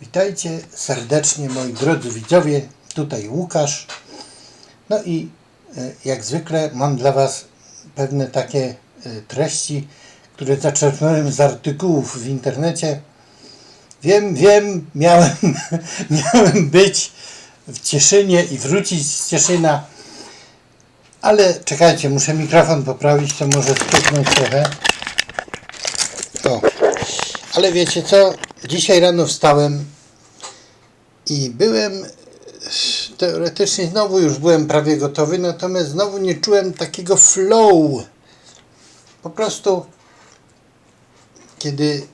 Witajcie serdecznie moi drodzy widzowie, tutaj Łukasz. No i e, jak zwykle mam dla Was pewne takie e, treści, które zaczerpnąłem z artykułów w internecie. Wiem, wiem, miałem, miałem być w Cieszynie i wrócić z Cieszyna, ale czekajcie, muszę mikrofon poprawić, to może stuknąć trochę. O. Ale wiecie co? Dzisiaj rano wstałem i byłem teoretycznie znowu już byłem prawie gotowy, natomiast znowu nie czułem takiego flow. Po prostu kiedy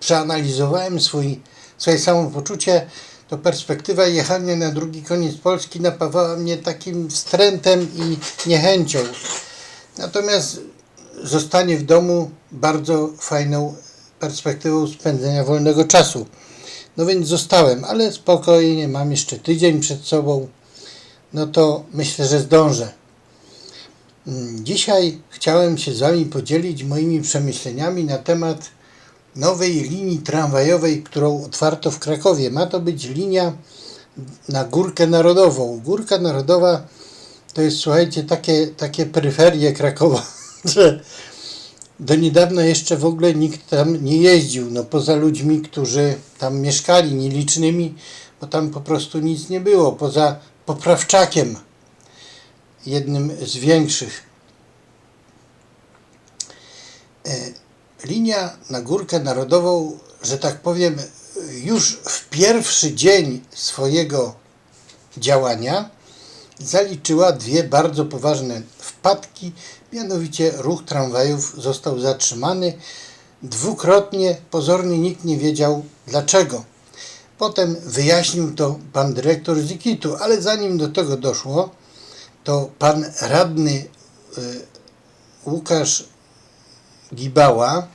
przeanalizowałem swój, swoje samopoczucie, to perspektywa jechania na drugi koniec Polski napawała mnie takim wstrętem i niechęcią. Natomiast zostanie w domu bardzo fajną perspektywą spędzenia wolnego czasu. No więc zostałem, ale spokojnie, mam jeszcze tydzień przed sobą. No to myślę, że zdążę. Mm, Dzisiaj chciałem się z Wami podzielić moimi przemyśleniami na temat nowej linii tramwajowej, którą otwarto w Krakowie. Ma to być linia na Górkę Narodową. Górka Narodowa to jest, słuchajcie, takie, takie peryferie Krakowa, że do niedawna jeszcze w ogóle nikt tam nie jeździł, no poza ludźmi, którzy tam mieszkali, nielicznymi, bo tam po prostu nic nie było, poza Poprawczakiem, jednym z większych. E, Linia na Górkę Narodową, że tak powiem, już w pierwszy dzień swojego działania zaliczyła dwie bardzo poważne wpadki, mianowicie ruch tramwajów został zatrzymany. Dwukrotnie pozornie nikt nie wiedział dlaczego. Potem wyjaśnił to pan dyrektor Zikitu, ale zanim do tego doszło, to pan radny y, Łukasz Gibała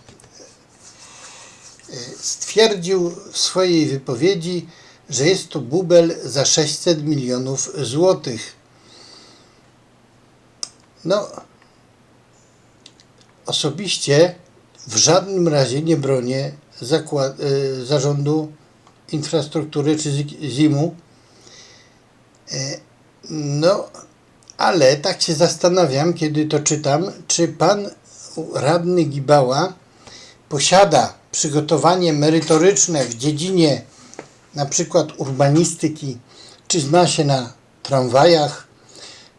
y, stwierdził w swojej wypowiedzi, że jest to bubel za 600 milionów złotych. No, osobiście w żadnym razie nie bronię y, zarządu infrastruktury czy Zi- ZIM-u. E, No, ale tak się zastanawiam, kiedy to czytam, czy pan radny Gibała posiada przygotowanie merytoryczne w dziedzinie na przykład urbanistyki, czy zna się na tramwajach,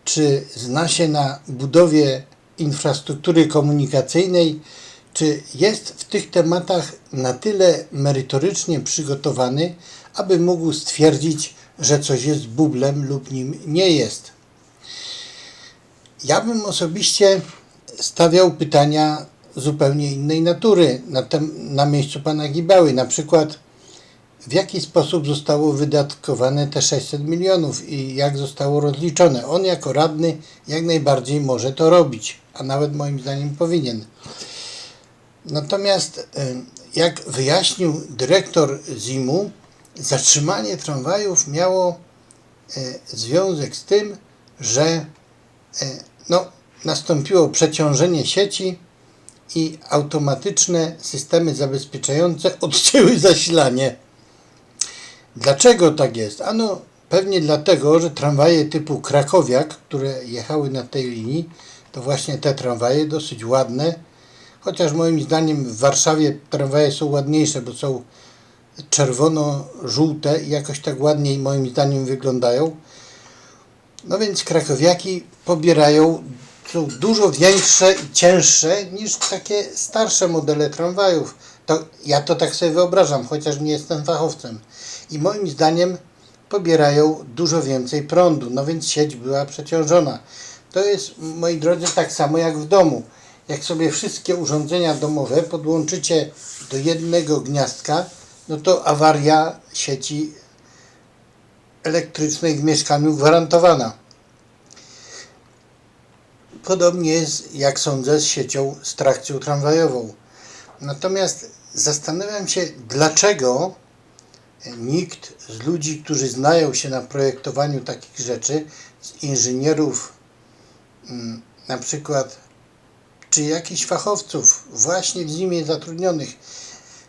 czy zna się na budowie infrastruktury komunikacyjnej, czy jest w tych tematach na tyle merytorycznie przygotowany, aby mógł stwierdzić, że coś jest bublem lub nim nie jest. Ja bym osobiście stawiał pytania zupełnie innej natury na, tem, na miejscu pana Gibały. Na przykład, w jaki sposób zostało wydatkowane te 600 milionów i jak zostało rozliczone. On jako radny jak najbardziej może to robić, a nawet moim zdaniem powinien. Natomiast, y, jak wyjaśnił dyrektor ZIM-u, zatrzymanie tramwajów miało y, związek z tym, że y, no, nastąpiło przeciążenie sieci i automatyczne systemy zabezpieczające odcięły zasilanie. Dlaczego tak jest? Ano pewnie dlatego, że tramwaje typu Krakowiak, które jechały na tej linii, to właśnie te tramwaje dosyć ładne, chociaż moim zdaniem w Warszawie tramwaje są ładniejsze, bo są czerwono-żółte i jakoś tak ładniej moim zdaniem wyglądają. No więc krakowiaki pobierają, są dużo większe i cięższe niż takie starsze modele tramwajów. To, ja to tak sobie wyobrażam, chociaż nie jestem fachowcem. I moim zdaniem pobierają dużo więcej prądu, no więc sieć była przeciążona. To jest, moi drodzy, tak samo jak w domu. Jak sobie wszystkie urządzenia domowe podłączycie do jednego gniazdka, no to awaria sieci elektrycznej w mieszkaniu gwarantowana. Podobnie jest, jak sądzę, z siecią, z trakcją tramwajową. Natomiast zastanawiam się, dlaczego nikt z ludzi, którzy znają się na projektowaniu takich rzeczy, z inżynierów, mm, na przykład, czy jakichś fachowców właśnie w zimie zatrudnionych,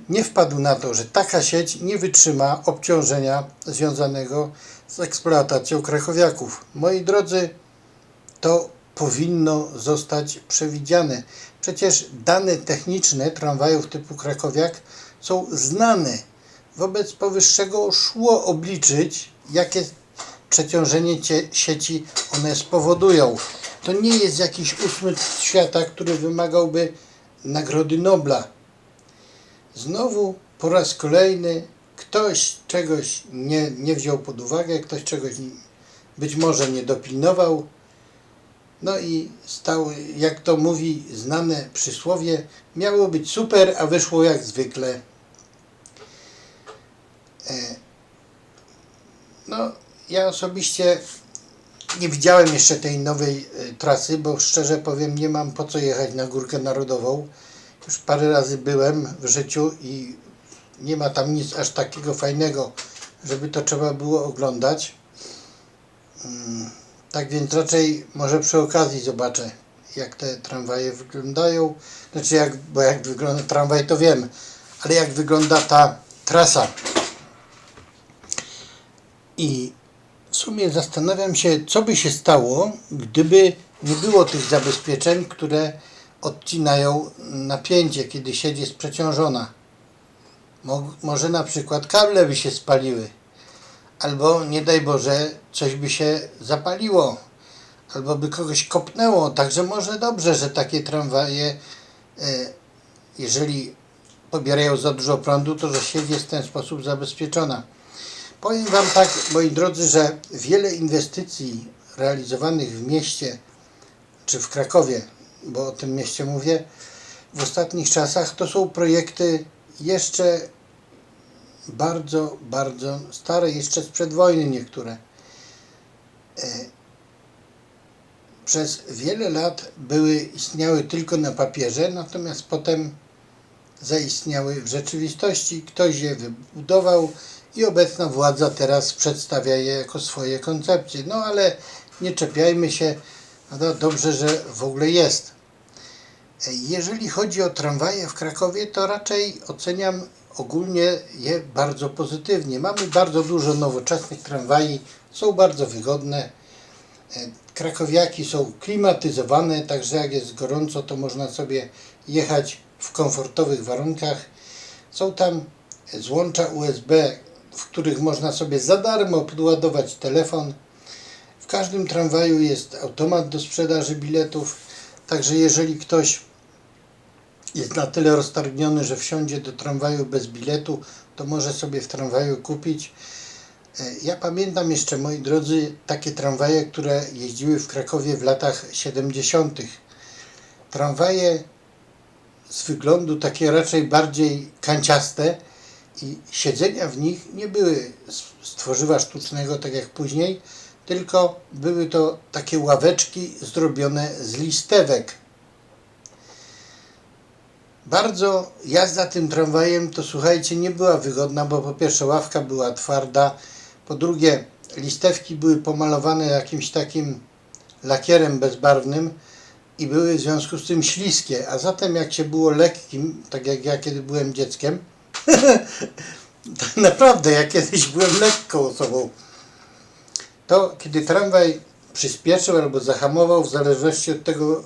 nie wpadł na to, że taka sieć nie wytrzyma obciążenia związanego z eksploatacją krakowiaków. Moi drodzy, to powinno zostać przewidziane. Przecież dane techniczne tramwajów typu krakowiak są znane. Wobec powyższego szło obliczyć, jakie przeciążenie sieci one spowodują. To nie jest jakiś usmysł świata, który wymagałby Nagrody Nobla. Znowu po raz kolejny ktoś czegoś nie, nie wziął pod uwagę, ktoś czegoś być może nie dopilnował. No i stał, jak to mówi znane przysłowie, miało być super, a wyszło jak zwykle. E, No, ja osobiście nie widziałem jeszcze tej nowej e, trasy, bo szczerze powiem, nie mam po co jechać na Górkę Narodową. Już parę razy byłem w życiu i nie ma tam nic aż takiego fajnego, żeby to trzeba było oglądać. Mm, Tak więc raczej może przy okazji zobaczę, jak te tramwaje wyglądają. Znaczy, jak, bo jak wygląda tramwaj, to wiem, ale jak wygląda ta trasa. I w sumie zastanawiam się, co by się stało, gdyby nie było tych zabezpieczeń, które odcinają napięcie, kiedy sieć jest przeciążona. Mo- może na przykład kable by się spaliły, albo nie daj Boże, coś by się zapaliło, albo by kogoś kopnęło. Także może dobrze, że takie tramwaje, e, jeżeli pobierają za dużo prądu, to że sieć jest w ten sposób zabezpieczona. Powiem Wam tak, moi drodzy, że wiele inwestycji realizowanych w mieście czy w Krakowie, bo o tym mieście mówię, w ostatnich czasach to są projekty jeszcze bardzo, bardzo stare, jeszcze sprzed wojny niektóre. E, Przez wiele lat były, istniały tylko na papierze, natomiast potem zaistniały w rzeczywistości. Ktoś je wybudował i obecna władza teraz przedstawia je jako swoje koncepcje. No ale nie czepiajmy się, no dobrze, że w ogóle jest. Jeżeli chodzi o tramwaje w Krakowie, to raczej oceniam ogólnie je bardzo pozytywnie. Mamy bardzo dużo nowoczesnych tramwaj, są bardzo wygodne. Krakowiaki są klimatyzowane, także jak jest gorąco, to można sobie jechać w komfortowych warunkach. Są tam złącza USB, w których można sobie za darmo podładować telefon. W każdym tramwaju jest automat do sprzedaży biletów, także jeżeli ktoś jest na tyle roztargniony, że wsiądzie do tramwaju bez biletu, to może sobie w tramwaju kupić. E, Ja pamiętam jeszcze, moi drodzy, takie tramwaje, które jeździły w Krakowie w latach 70. Tramwaje z wyglądu takie raczej bardziej kanciaste i siedzenia w nich nie były z tworzywa sztucznego, tak jak później, tylko były to takie ławeczki zrobione z listewek. Bardzo jazda tym tramwajem to słuchajcie nie była wygodna, bo po pierwsze ławka była twarda, po drugie listewki były pomalowane jakimś takim lakierem bezbarwnym i były w związku z tym śliskie, a zatem jak się było lekkim, tak jak ja kiedy byłem dzieckiem, naprawdę ja kiedyś byłem lekką osobą, to kiedy tramwaj przyspieszył albo zahamował, w zależności od tego,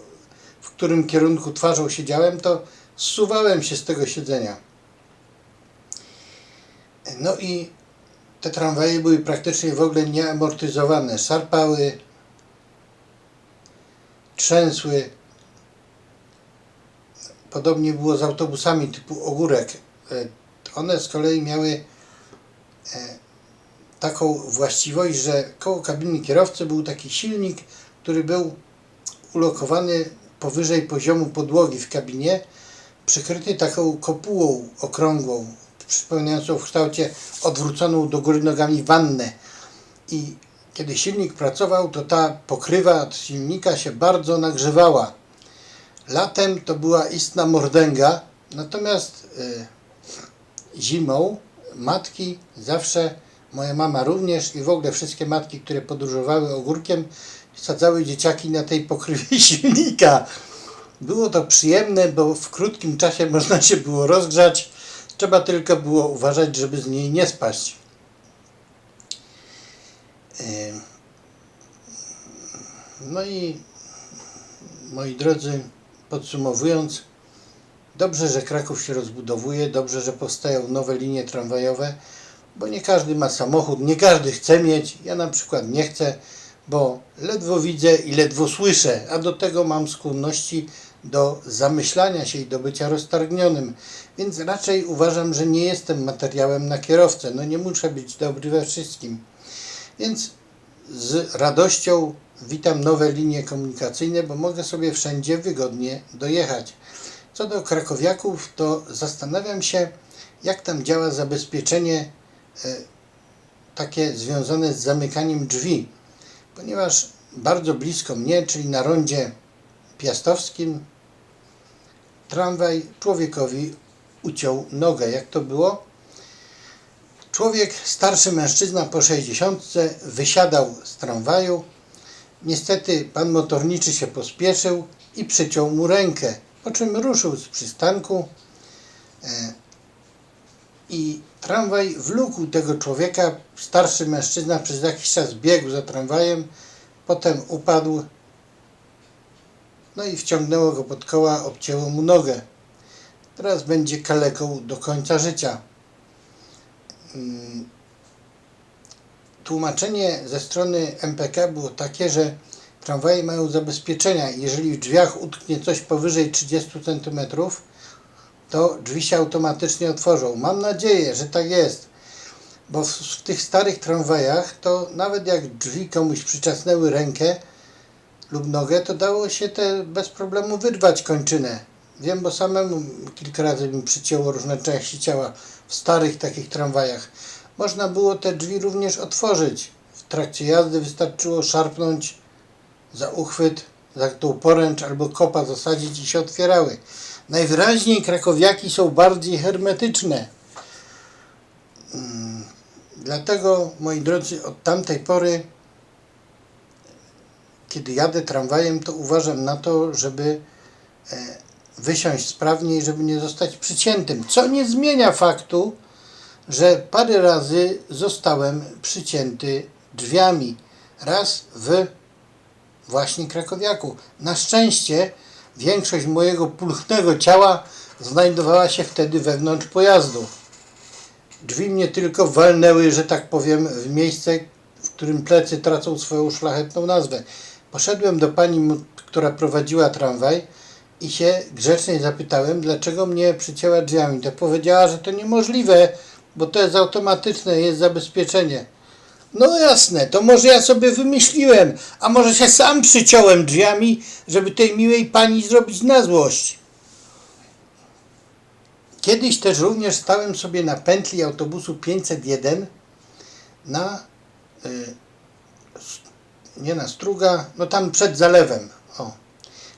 w którym kierunku twarzą siedziałem, to zsuwałem się z tego siedzenia. No i te tramwaje były praktycznie w ogóle nieamortyzowane. Szarpały, trzęsły. Podobnie było z autobusami typu ogórek. E, One z kolei miały e, taką właściwość, że koło kabiny kierowcy był taki silnik, który był ulokowany powyżej poziomu podłogi w kabinie, przykryty taką kopułą okrągłą, przypominającą w kształcie odwróconą do góry nogami wannę. I kiedy silnik pracował, to ta pokrywa od silnika się bardzo nagrzewała. Latem to była istna mordęga, natomiast y, zimą matki zawsze, moja mama również i w ogóle wszystkie matki, które podróżowały ogórkiem, sadzały dzieciaki na tej pokrywie silnika. Było to przyjemne, bo w krótkim czasie można się było rozgrzać, Trzeba tylko było uważać, żeby z niej nie spaść. No i moi drodzy, podsumowując, dobrze, że Kraków się rozbudowuje, dobrze, że powstają nowe linie tramwajowe, bo nie każdy ma samochód, nie każdy chce mieć. Ja na przykład nie chcę, bo ledwo widzę i ledwo słyszę, a do tego mam skłonności do zamyślania się i do bycia roztargnionym. Więc raczej uważam, że nie jestem materiałem na kierowcę. No nie muszę być dobry we wszystkim. Więc z radością witam nowe linie komunikacyjne, bo mogę sobie wszędzie wygodnie dojechać. Co do krakowiaków, to zastanawiam się, jak tam działa zabezpieczenie e, takie związane z zamykaniem drzwi, ponieważ bardzo blisko mnie, czyli na rondzie piastowskim, tramwaj człowiekowi uciął nogę. Jak to było? Człowiek, starszy mężczyzna po 60, wysiadał z tramwaju. Niestety pan motorniczy się pospieszył i przyciął mu rękę, po czym ruszył z przystanku e, i tramwaj wlókł tego człowieka. Starszy mężczyzna przez jakiś czas biegł za tramwajem, potem upadł, no i wciągnęło go pod koła, obcięło mu nogę. Teraz będzie kaleką do końca życia. Mm, Tłumaczenie ze strony MPK było takie, że tramwaje mają zabezpieczenia jeżeli w drzwiach utknie coś powyżej 30 cm, to drzwi się automatycznie otworzą. Mam nadzieję, że tak jest, bo w, w tych starych tramwajach to nawet jak drzwi komuś przyczasnęły rękę lub nogę, to dało się te bez problemu wyrwać kończynę. Wiem, bo samemu kilka razy mi przycięło różne części ciała w starych takich tramwajach. Można było te drzwi również otworzyć. W trakcie jazdy wystarczyło szarpnąć za uchwyt, za tą poręcz albo kopa zasadzić i się otwierały. Najwyraźniej krakowiaki są bardziej hermetyczne. Mm, Dlatego, moi drodzy, od tamtej pory, kiedy jadę tramwajem, to uważam na to, żeby e, wysiąść sprawnie i żeby nie zostać przyciętym. Co nie zmienia faktu, że parę razy zostałem przycięty drzwiami. Raz w właśnie Krakowiaku. Na szczęście większość mojego pulchnego ciała znajdowała się wtedy wewnątrz pojazdu. Drzwi mnie tylko walnęły, że tak powiem, w miejsce, w którym plecy tracą swoją szlachetną nazwę. Poszedłem do pani, która prowadziła tramwaj i się grzecznie zapytałem, dlaczego mnie przycięła drzwiami. To powiedziała, że to niemożliwe, bo to jest automatyczne, jest zabezpieczenie. No jasne, to może ja sobie wymyśliłem, a może się sam przyciąłem drzwiami, żeby tej miłej pani zrobić na złość. Kiedyś też również stałem sobie na pętli autobusu 501 na, y, nie na Struga, no tam przed zalewem. O.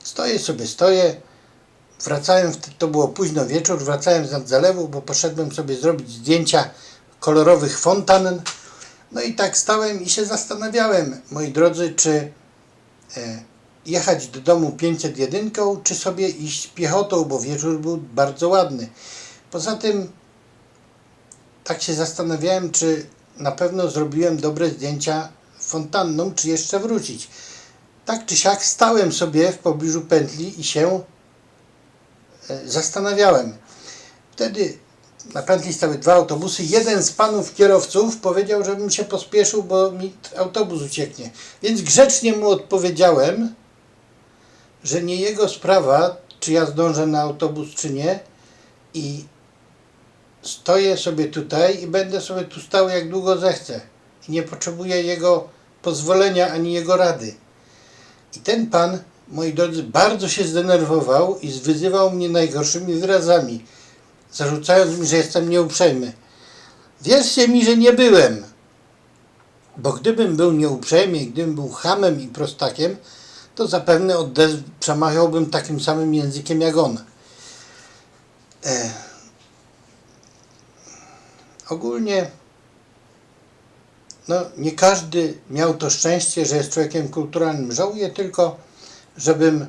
Stoję sobie, stoję, wracałem, to było późno wieczór, wracałem z nad zalewu, bo poszedłem sobie zrobić zdjęcia kolorowych fontan. No i tak stałem i się zastanawiałem, moi drodzy, czy e, jechać do domu 501, czy sobie iść piechotą, bo wieczór był bardzo ładny. Poza tym tak się zastanawiałem, czy na pewno zrobiłem dobre zdjęcia fontanną, czy jeszcze wrócić. Tak czy siak stałem sobie w pobliżu pętli i się e, zastanawiałem. Wtedy na pętli stały dwa autobusy. Jeden z panów kierowców powiedział, żebym się pospieszył, bo mi autobus ucieknie. Więc grzecznie mu odpowiedziałem, że nie jego sprawa, czy ja zdążę na autobus, czy nie. I stoję sobie tutaj i będę sobie tu stał jak długo zechcę. I nie potrzebuję jego pozwolenia ani jego rady. I ten pan, moi drodzy, bardzo się zdenerwował i wyzywał mnie najgorszymi wyrazami, zarzucając mi, że jestem nieuprzejmy. Wierzcie mi, że nie byłem. Bo gdybym był nieuprzejmy, i gdybym był hamem i prostakiem, to zapewne odez- przemawiałbym takim samym językiem jak on. E, ogólnie no, nie każdy miał to szczęście, że jest człowiekiem kulturalnym. Żałuję tylko, żebym,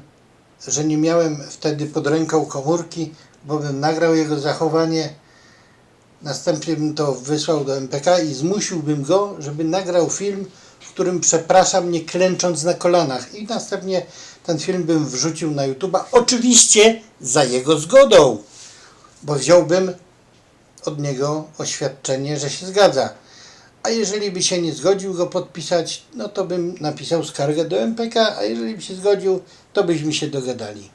że nie miałem wtedy pod ręką komórki, bo bym nagrał jego zachowanie Następnie bym to wysłał do MPK i zmusiłbym go, żeby nagrał film, w którym przeprasza mnie klęcząc na kolanach. I następnie ten film bym wrzucił na YouTube'a. Oczywiście za jego zgodą, bo wziąłbym od niego oświadczenie, że się zgadza. A jeżeli by się nie zgodził go podpisać, no to bym napisał skargę do MPK, a jeżeli by się zgodził, to byśmy się dogadali.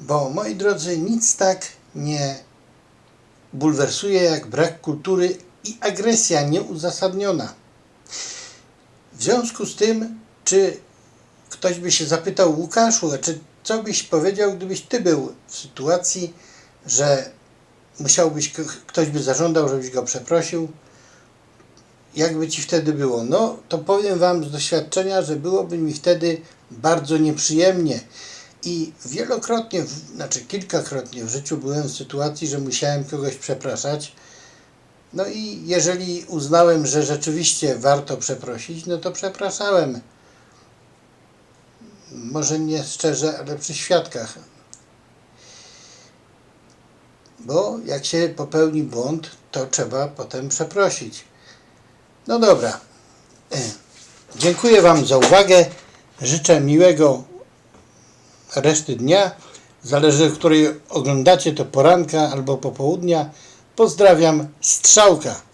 Bo moi drodzy, nic tak nie bulwersuje jak brak kultury i agresja nieuzasadniona. W związku z tym, czy ktoś by się zapytał Łukaszu, czy co byś powiedział, gdybyś ty był w sytuacji, że musiałbyś, ktoś by zażądał, żebyś go przeprosił, jakby ci wtedy było? No, to powiem wam z doświadczenia, że byłoby mi wtedy bardzo nieprzyjemnie. I wielokrotnie, znaczy kilkakrotnie w życiu byłem w sytuacji, że musiałem kogoś przepraszać. No i jeżeli uznałem, że rzeczywiście warto przeprosić, no to przepraszałem. Może nie szczerze, ale przy świadkach. Bo jak się popełni błąd, to trzeba potem przeprosić. No dobra. Dziękuję Wam za uwagę. Życzę miłego reszty dnia. Zależy, której oglądacie to poranka albo popołudnia. Pozdrawiam, Strzałka.